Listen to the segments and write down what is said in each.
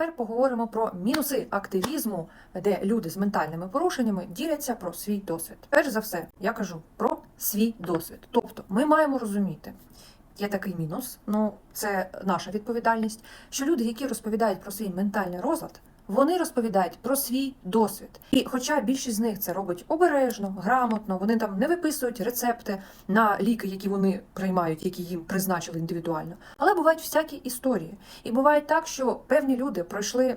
тепер поговоримо про мінуси активізму, де люди з ментальними порушеннями діляться про свій досвід. Перш за все, я кажу про свій досвід. Тобто, ми маємо розуміти. Є такий мінус, ну це наша відповідальність. Що люди, які розповідають про свій ментальний розлад, вони розповідають про свій досвід. І хоча більшість з них це робить обережно, грамотно, вони там не виписують рецепти на ліки, які вони приймають, які їм призначили індивідуально. Але бувають всякі історії. І буває так, що певні люди пройшли.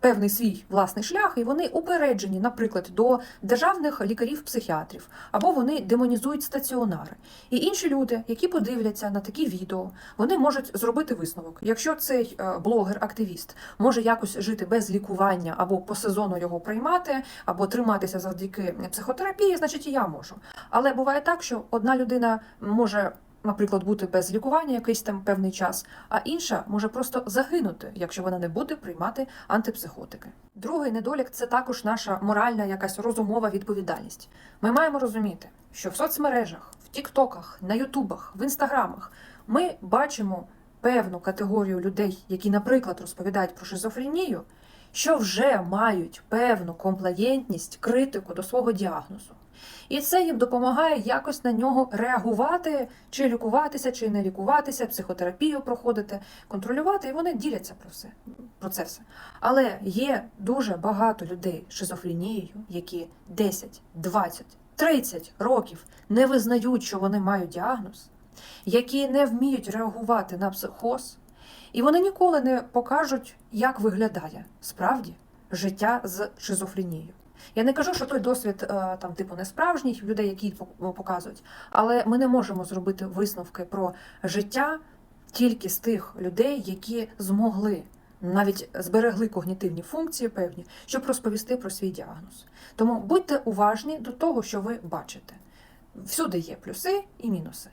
Певний свій власний шлях, і вони упереджені, наприклад, до державних лікарів-психіатрів, або вони демонізують стаціонари. І інші люди, які подивляться на такі відео, вони можуть зробити висновок. Якщо цей е, блогер-активіст може якось жити без лікування, або по сезону його приймати, або триматися завдяки психотерапії, значить і я можу. Але буває так, що одна людина може. Наприклад, бути без лікування якийсь там певний час, а інша може просто загинути, якщо вона не буде приймати антипсихотики. Другий недолік це також наша моральна якась розумова відповідальність. Ми маємо розуміти, що в соцмережах, в Тіктоках, на Ютубах, в інстаграмах ми бачимо певну категорію людей, які, наприклад, розповідають про шизофренію, що вже мають певну комплаєнтність, критику до свого діагнозу. І це їм допомагає якось на нього реагувати, чи лікуватися, чи не лікуватися, психотерапію проходити, контролювати, і вони діляться про все про це все. Але є дуже багато людей з шизофренією, які 10, 20, 30 років не визнають, що вони мають діагноз, які не вміють реагувати на психоз, і вони ніколи не покажуть, як виглядає справді життя з шизофренією. Я не кажу, що той досвід е, там типу не справжній людей, які показують, але ми не можемо зробити висновки про життя тільки з тих людей, які змогли навіть зберегли когнітивні функції певні, щоб розповісти про свій діагноз. Тому будьте уважні до того, що ви бачите. Всюди є плюси і мінуси.